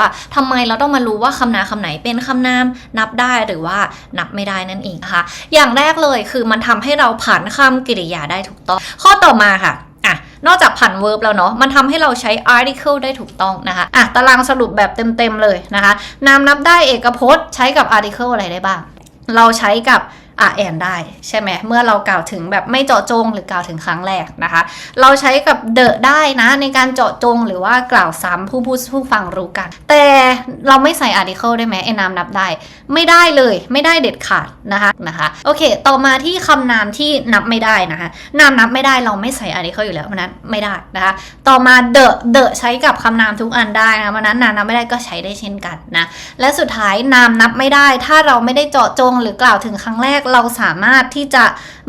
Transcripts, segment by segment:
ว่าทำไมเราต้องมารู้ว่าคำนามคำไหนเป็นคำนามนับได้หรือว่านับไม่ได้นั่นเองนะคะ อย่างแรกเลยคือมันทำให้เราผันคำกริยาได้ถูกต้อง ข้อต่อมาค่ะอะนอกจากผัน verb แล้วเนาะ มันทำให้เราใช้ article ได้ถูกต้องนะคะอะตารางสรุปแบบเต็ม ๆ เลยนะคะ นามนับได้เอกพจน์ใช้กับ article อะไรได้บ้าง เราใช้กับ อะแอนได้ใช่ไหมเมื่อเรากล่าวถึงแบบไม่เจาะจงหรือกล่าวถึงครั้งแรกนะคะ เราใช้กับเดอะได้นะในการเจาะจงหรือว่ากล่าวซ้ำผู้ผู้ผู้ฟังรู้กัน แต่เราไม่ใส่ article ได้ไหมไอ้นามนับได้ ไม่ได้เลยไม่ได้เด็ดขาดนะคะนะคะโอเค ต่อมาที่คำนามที่นับไม่ได้นะคะนามนับไม่ได้เราไม่ใส่ article อยู่แล้วเพราะนั้นไม่ได้นะคะต่อมา the the ใช้กับคำนามทุกอันได้นะเพราะนั้นนามนับไม่ได้ก็ใช้ได้เช่นกันนะและสุดท้ายนามนับไม่ได้ ถ้าเราไม่ได้เจาะจงหรือกล่าวถึงครั้งแรกเราสามารถที่จะ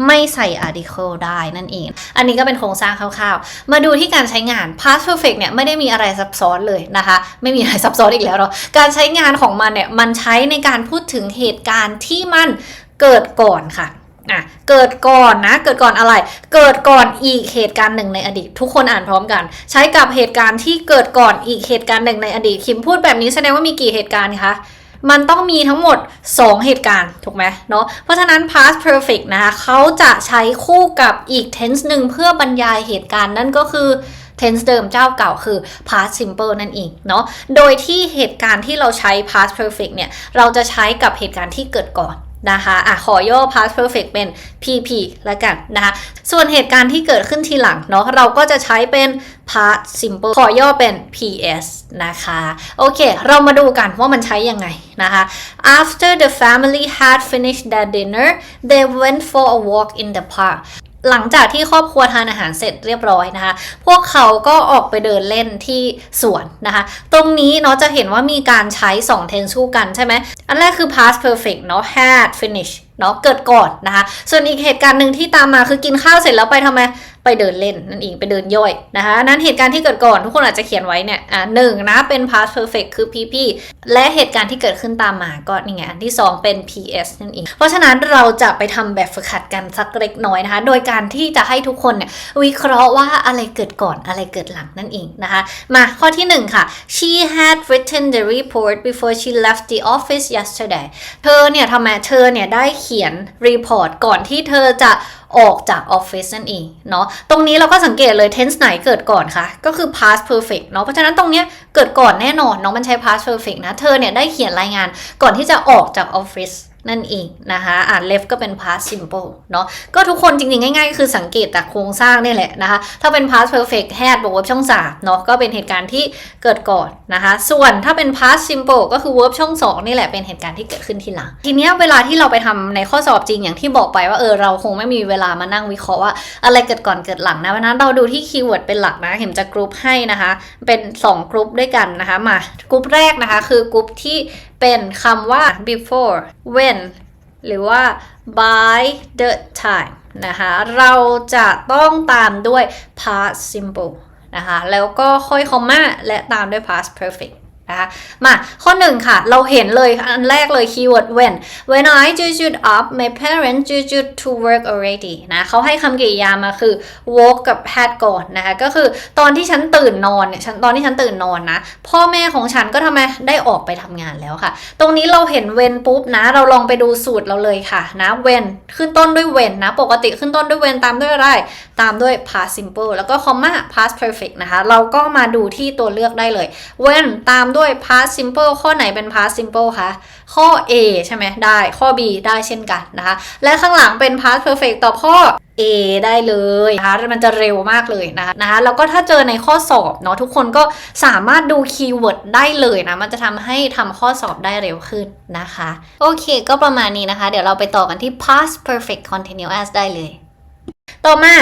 ไม่ใส่ article ได้นั่นเอง อันนี้ก็เป็นโครงสร้างคร่าวๆ มาดูที่การใช้งาน past perfect เนี่ยไม่ได้มีอะไรซับซ้อนเลยนะคะ ไม่มีอะไรซับซ้อนอีกแล้วเนาะการใช้งานของมันเนี่ยมันใช้ในการพูดถึงเหตุการณ์ที่มันเกิดก่อนค่ะอะเกิดก่อนนะ เกิดก่อนอะไร เกิดก่อนอีกเหตุการณ์หนึ่งในอดีต ทุกคนอ่านพร้อมกัน ใช้กับเหตุการณ์ที่เกิดก่อนอีกเหตุการณ์หนึ่งในอดีต คิมพูดแบบนี้แสดงว่ามีกี่เหตุการณ์คะ มันต้องมีทั้งหมด 2 เหตุการณ์ถูกไหมเนาะเพราะฉะนั้น past perfect นะคะเขาจะใช้คู่กับอีก tense หนึ่งเพื่อบรรยายเหตุการณ์นั่นก็คือ tense เดิมเจ้าเก่าคือ past simple นั่นเองเนาะโดยที่เหตุการณ์ที่เราใช้ past perfect เนี่ย เราจะใช้กับเหตุการณ์ที่เกิดก่อน นะคะอะขอย่อ past perfect เป็น pp แล้วกันนะคะส่วนเหตุการณ์ที่เกิดขึ้นทีหลังเนาะเราก็จะใช้เป็น past simple ขอย่อเป็น ps นะคะโอเค เรามาดูกันว่ามันใช้ยังไงนะคะ after the family had finished their dinner they went for a walk in the park หลังจากที่ครอบครัวทานอาหารเสร็จเรียบร้อยนะคะ พวกเขาก็ออกไปเดินเล่นที่สวนนะคะ ตรงนี้เนาะจะเห็นว่ามีการใช้2 tense คู่กันใช่ไหม อันแรกคือ past perfect เนาะ had finish เนาะเกิดก่อนนะคะ ส่วนอีกเหตุการณ์หนึ่งที่ตามมาคือกินข้าวเสร็จแล้วไปทำไมไปเดินเล่นนั่นเองไปเดินย่อยนะคะนั้นเหตุการณ์ที่เกิดก่อนทุกคนอาจจะเขียนไว้เนี่ยอ่าหนึ่งนะเป็น past perfect คือ pp และเหตุการณ์ที่เกิดขึ้นตามมาก็นี่ไงอันที่ 2 เป็น ps นั่นเองเพราะฉะนั้นเราจะไปทำแบบฝึกหัดกันสักเล็กน้อยนะคะ โดยการที่จะให้ทุกคนเนี่ยวิเคราะห์ว่าอะไรเกิดก่อนอะไรเกิดหลังนั่นเองนะคะ มาข้อที่ 1 ค่ะ she had written the report before she left the office yesterday เธอเนี่ยทำไมเธอเนี่ยได้เขียนรีพอร์ตก่อนที่เธอจะ ออกจากออฟฟิศนั่นเองเนาะตรงนี้เราก็สังเกตเลย tense ไหนเกิดก่อนคะก็คือ past perfect เนาะเพราะฉะนั้นตรงเนี้ยเกิดก่อนแน่นอนเนาะมันใช้ past perfect นะเธอเนี่ยได้เขียนรายงานก่อนที่จะออกจากออฟฟิศ นั่นเองนะคะอ่าน left ก็เป็น past simple เนาะก็ทุกคนจริงๆ ง่ายๆ ก็คือสังเกตจากโครงสร้างนี่แหละนะคะ ถ้าเป็น past perfect had บวก verb ช่อง3เนาะก็เป็นเหตุการณ์ที่เกิดก่อนนะคะ ส่วนถ้าเป็น past simple ก็คือ verb ช่อง 2 นี่แหละเป็นเหตุการณ์ที่เกิดขึ้นทีหลัง ทีเนี้ยเวลาที่เราไปทำในข้อสอบจริงอย่างที่บอกไปว่าเออเราคงไม่มีเวลามานั่งวิเคราะห์ว่าอะไรเกิดก่อนเกิดหลังนะเพราะฉะนั้นเราดูที่คีย์เวิร์ดเป็นหลักนะเห็นจะกรุ๊ปให้นะคะ เป็น 2 กรุ๊ปด้วยกันนะคะมากรุ๊ปแรกนะคะคือกรุ๊ปที่ เป็นคำว่า before when หรือว่า by the time นะคะ เราจะต้องตามด้วย past simple นะคะ แล้วก็ค่อยคอมมาและตามด้วย past perfect นะคะมาข้อหนึ่งค่ะ เราเห็นเลยอันแรกเลย keyword when when I jujued up my parents jujued to work already นะเขาให้คำกริยามาคือ woke กับ had ก่อนนะคะก็คือตอนที่ฉันตื่นนอนเนี่ยฉันตอนที่ฉันตื่นนอนนะ พ่อแม่ของฉันก็ทำไมได้ออกไปทำงานแล้วค่ะ ตรงนี้เราเห็น when ปุ๊บนะ เราลองไปดูสูตรเราเลยค่ะนะ when ขึ้นต้นด้วย when นะ ปกติขึ้นต้นด้วย when ตามด้วยอะไรตามด้วย past simple แล้วก็ comma past perfect นะคะเราก็มาดูที่ตัวเลือกได้เลย when ตามด้วยวย past simple ข้อไหนเป็น past simple คะ ข้อ A ใช่ไหมได้ข้อ B ได้เช่นกันนะคะ และข้างหลังเป็น past perfect ตอบข้อ A ได้เลยนะคะมันจะเร็วมากเลยนะคะนะคะแล้วก็ถ้าเจอในข้อสอบเนาะทุกคนก็สามารถดูคีย์เวิร์ดได้เลยนะ มันจะทำให้ทำข้อสอบได้เร็วขึ้นนะคะ โอเคก็ประมาณนี้นะคะ เดี๋ยวเราไปต่อกันที่ past perfect continuous ได้เลย ต่อมา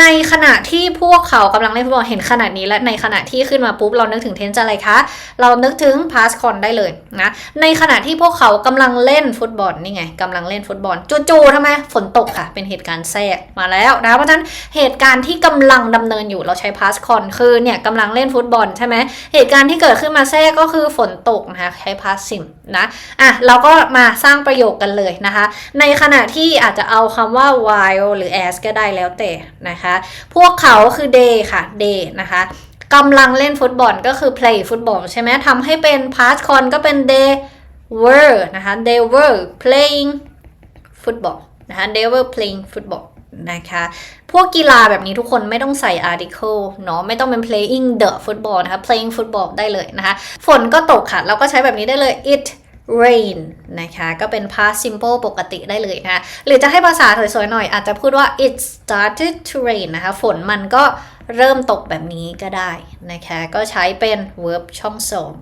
ในขณะที่พวกเขากำลังเล่นฟุตบอลเห็นขนาดนี้ และในขณะที่ขึ้นมาปุ๊บเรานึกถึงเทนส์อะไรคะ เรานึกถึง past con ได้เลยนะ ในขณะที่พวกเขากำลังเล่นฟุตบอลนี่ไงกำลังเล่นฟุตบอลจู่ๆทำไมฝนตกค่ะ เป็นเหตุการณ์แทรกมาแล้วนะ เพราะฉะนั้นเหตุการณ์ที่กำลังดำเนินอยู่เราใช้ past con คือเนี่ยกำลังเล่นฟุตบอลใช่ไหมเหตุการณ์ที่เกิดขึ้นมาแทรกก็คือฝนตกนะคะใช้ past sim นะอะเราก็มาสร้างประโยคกันเลยนะคะ ในขณะที่อาจจะเอาคำว่า while หรือ as ก็ได้แล้วแต่นะคะ พวกเขาคือ they ค่ะ they นะคะกำลังเล่นฟุตบอลก็คือ play ฟุตบอลใช่ไหมทำให้เป็น past con ก็เป็น they were นะคะ they were playing football นะคะ they were playing football นะคะ พวกกีฬาแบบนี้ทุกคนไม่ต้องใส่ article เนาะไม่ต้องเป็น playing the football นะคะ playing football ได้เลยนะคะ ฝนก็ตกค่ะ เราก็ใช้แบบนี้ได้เลย it rain นะคะก็เป็น past simple ปกติได้เลยนะคะหรือจะให้ภาษาสวยๆหน่อยอาจจะพูดว่า it started to rain นะคะฝนมันก็เริ่มตกแบบนี้ก็ได้นะคะก็ใช้เป็น verb ช่องสอง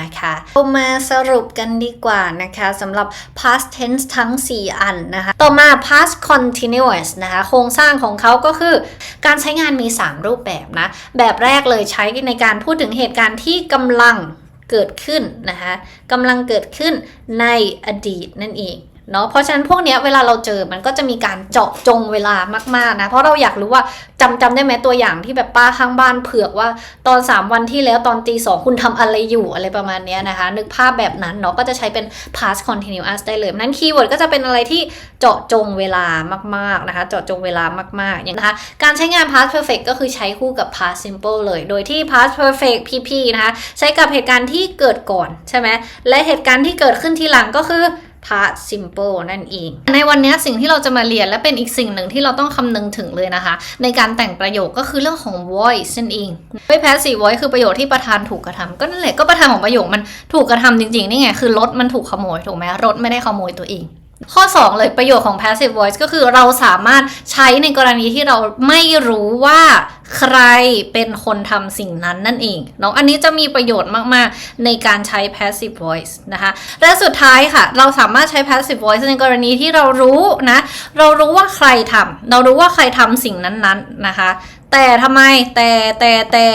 นะคะเรามาสรุปกันดีกว่านะคะสำหรับ past tense ทั้ง 4 อันนะคะ ต่อมา past continuous นะคะโครงสร้างของเขาก็คือ การใช้งานมี 3 รูปแบบนะ แบบแรกเลยใช้ในการพูดถึงเหตุการณ์ที่กำลัง เกิดขึ้นนะคะกำลังเกิดขึ้นในอดีตนั่นเอง เนาะเพราะฉะนั้นพวกเนี้ยเวลาเราเจอมันก็จะมีการเจาะจงเวลามากๆนะเพราะเราอยากรู้ว่าจำจำได้ไหมตัวอย่างที่แบบป้าข้างบ้านเผือกว่าตอน 3 วันที่แล้วตอนตีสองคุณทำอะไรอยู่อะไรประมาณเนี้ยนะคะ นึกภาพแบบนั้นเนาะก็จะใช้เป็น past continuous ได้เลยนั้นคีย์เวิร์ดก็จะเป็นอะไรที่เจาะจงเวลามากๆนะคะเจาะจงเวลามากๆอย่างนะคะการใช้งาน past perfect ก็คือใช้คู่กับ past simple เลย โดยที่ past perfect pp นะคะใช้กับเหตุการณ์ที่เกิดก่อนใช่ไหมและเหตุการณ์ที่เกิดขึ้นทีหลังก็คือ past simple นั่นเอง ในวันนี้สิ่งที่เราจะมาเรียนและเป็นอีกสิ่งหนึ่งที่เราต้องคำนึงถึงเลยนะคะ ในการแต่งประโยคก็คือเรื่องของ voice นั่นเองไม่ passive voice คือประโยคที่ประธานถูกกระทำก็นั่นแหละก็ประธานของประโยคมันถูกกระทำจริงๆนี่ไงคือรถมันถูกขโมยถูกไหมรถไม่ได้ขโมยตัวเอง ข้อ 2 เลยประโยชน์ของ passive voice ก็คือเราสามารถใช้ในกรณีที่เราไม่รู้ว่าใครเป็นคนทำสิ่งนั้นนั่นเองเนาะอันนี้จะมีประโยชน์มาก ๆ ในการใช้ passive voice นะคะและสุดท้ายค่ะ เราสามารถใช้ passive voice ในกรณีที่เรารู้นะ เรารู้ว่าใครทำเรารู้ว่าใครทำสิ่งนั้น ๆนะคะ แต่ทำไมแต่แต่แต่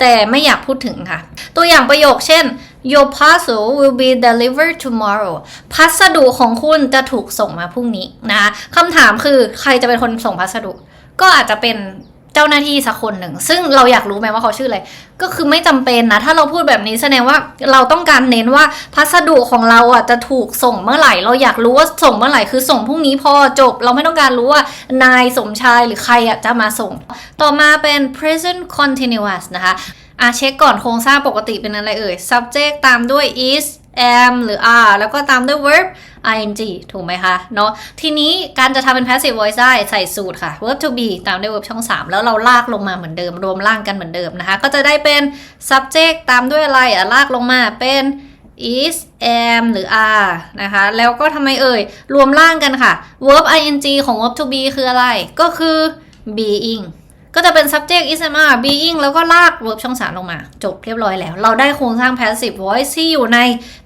แต่ไม่อยากพูดถึงค่ะ ตัวอย่างประโยคเช่น Your parcel will be delivered tomorrow พัสดุของคุณจะถูกส่งมาพรุ่งนี้นะคะคำถามคือใครจะเป็นคนส่งพัสดุ ก็อาจจะเป็นเจ้าหน้าที่สักคนหนึ่ง ซึ่งเราอยากรู้ไหมว่าเขาชื่ออะไร ก็คือไม่จำเป็นนะ ถ้าเราพูดแบบนี้แสดงว่าเราต้องการเน้นว่าพัสดุของเราอะจะถูกส่งเมื่อไหร่ เราอยากรู้ว่าส่งเมื่อไหร่ คือส่งพรุ่งนี้พอจบ เราไม่ต้องการรู้ว่านายสมชายหรือใครอะจะมาส่ง ต่อมาเป็น present continuous นะคะ อะเช็คก่อนโครงสร้างปกติเป็นอะไรเอ่ย subject ตามด้วย is am หรือ are แล้วก็ตามด้วย verb ing ถูกไหมคะ เนาะทีนี้การจะทำเป็น passive voice ได้ใส่สูตรค่ะ verb to be ตามด้วย verb ช่อง 3 แล้วเราลากลงมาเหมือนเดิม รวมร่างกันเหมือนเดิมนะคะ ก็จะได้เป็น subject ตามด้วยอะไรอะลากลงมาเป็น is am หรือ are นะคะ แล้วก็ทำไมเอ่ย รวมร่างกันค่ะ verb ing ของ verb to be คืออะไร ก็คือ being ก็จะเป็น subject is am are being แล้วก็ลาก verb ช่อง3ลงมา จบเรียบร้อยแล้ว เราได้โครงสร้าง passive voice ที่อยู่ใน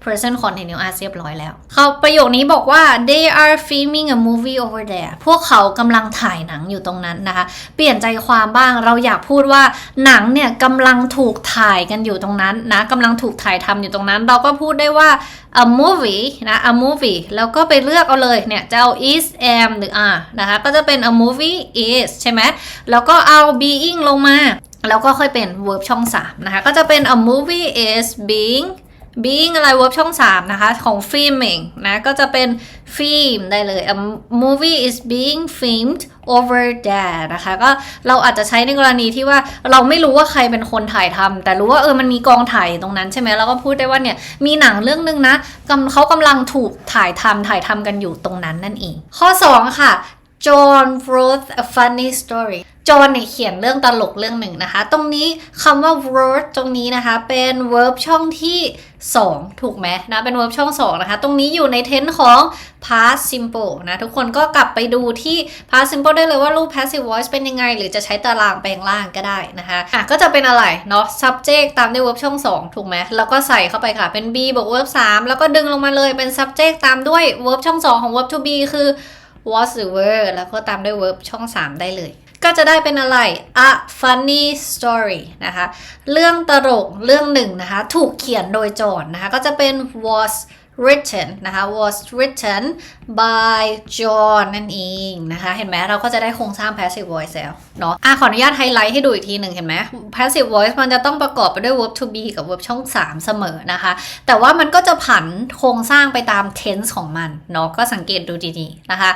present continuous เรียบร้อยแล้ว เขาประโยคนี้บอกว่า they are filming a movie over there พวกเขากำลังถ่ายหนังอยู่ตรงนั้นนะคะ เปลี่ยนใจความบ้างเราอยากพูดว่าหนังเนี่ยกำลังถูกถ่ายกันอยู่ตรงนั้นนะกำลังถูกถ่ายทำอยู่ตรงนั้น เราก็พูดได้ว่า a movie นะ a movie แล้วก็ไปเลือกเอาเลยเนี่ยจะเอา is am หรือ are นะคะก็จะเป็น a movie is ใช่ไหมแล้วก็เอา being ลงมา แล้วก็ค่อยเป็น verb ช่อง3นะคะก็จะเป็น a movie is being being อะไร verb ช่อง 3 นะคะ ของ filming นะ ก็จะเป็น film ได้เลย a movie is being filmed over there นะคะ ก็เราอาจจะใช้ในกรณีที่ว่าเราไม่รู้ว่าใครเป็นคนถ่ายทำแต่รู้ว่าเออมันมีกองถ่ายตรงนั้นใช่ไหมเราก็พูดได้ว่าเนี่ย มีหนังเรื่องนึงนะเขากำลังถูกถ่ายทำถ่ายทำกันอยู่ตรงนั้นนั่นเอง ข้อ 2 ค่ะ John wrote a funny story จอห์นเนี่ยเขียนเรื่องตลกเรื่องหนึ่งนะคะ ตรงนี้คำว่า wrote ตรงนี้นะคะเป็น verb ช่องที่ 2 ถูกไหมนะเป็น verb ช่อง 2 นะคะ ตรงนี้อยู่ใน tense ของ past simple นะ ทุกคนก็กลับไปดูที่ past simple ได้เลยว่ารูป passive voice เป็นยังไง หรือจะใช้ตารางแปลงร่างก็ได้นะคะอะก็จะเป็นอะไรเนาะ subject ตามด้วย verb ช่อง 2 ถูกไหมแล้วก็ใส่เข้าไปค่ะเป็น be บวก verb 3 แล้วก็ดึงลงมาเลยเป็น subject ตามด้วย verb ช่อง 2 ของ verb to be คือ was หรือ were แล้วก็ตามด้วย verb ช่อง 3 ได้เลย ก็จะได้เป็นอะไร a funny story นะคะ เรื่องตลกเรื่องหนึ่งนะคะ ถูกเขียนโดยจอห์นนะคะ ก็จะเป็น was written นะคะ was written by John นั่นเองนะคะ เห็นไหมเราก็จะได้โครงสร้าง passive voice แล้วเนาะอะขออนุญาตไฮไลท์ให้ดูอีกทีหนึ่งเห็นไหม passive voice มันจะต้องประกอบไปด้วย verb to be กับ verb ช่อง 3 เสมอนะคะ แต่ว่ามันก็จะผันโครงสร้างไปตาม tense ของมันเนาะก็สังเกตดูดีๆนะคะ